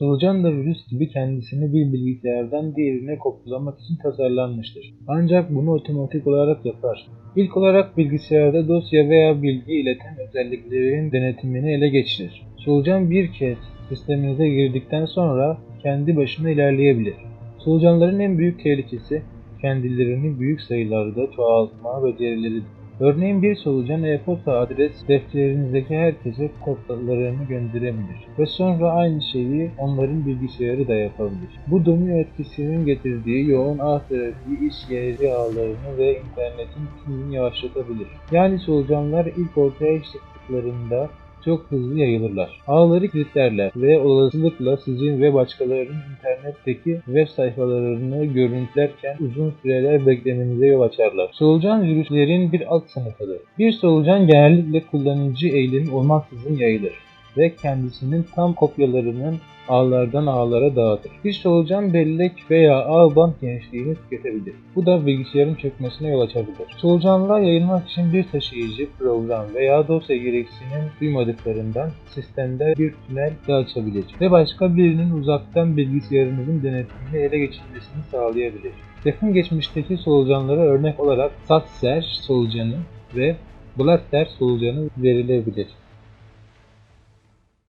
Solucan da virüs gibi kendisini bir bilgisayardan diğerine kopyalamak için tasarlanmıştır. Ancak bunu otomatik olarak yapar. İlk olarak bilgisayarda dosya veya bilgi ileten özelliklerin denetimini ele geçirir. Solucan bir kez sisteminize girdikten sonra kendi başına ilerleyebilir. Solucanların en büyük tehlikesi kendilerini büyük sayılarda çoğaltma becerileridir. Örneğin bir solucan e-posta adres defterinizdeki herkese kodlarını gönderebilir ve sonra aynı şeyi onların bilgisayarı da yapabilir. Bu domino etkisinin getirdiği yoğun ağ trafiği iş yeri ağlarını ve internetin tümünü yavaşlatabilir. Yani solucanlar ilk ortaya çıktıklarında çok hızlı yayılırlar. Ağları kilitlerler ve olasılıkla sizin ve başkalarının internetteki web sayfalarını görüntülerken uzun süreler beklemenize yol açarlar. Solucan virüslerin bir alt sınıfıdır. Bir solucan genellikle kullanıcı eylemi olmaksızın yayılır ve kendisinin tam kopyalarının ağlardan ağlara dağıtır. Bir solucan bellek veya ağ bant genişliğini tüketebilir. Bu da bilgisayarın çökmesine yol açabilir. Solucanlar yayılmak için bir taşıyıcı program veya dosya gereksinim duymadıklarından sistemde bir tünel de açabilir ve başka birinin uzaktan bilgisayarınızın denetimini ele geçirmesini sağlayabilir. Yakın geçmişteki solucanlara örnek olarak Satser solucanı ve Blatter solucanı verilebilir.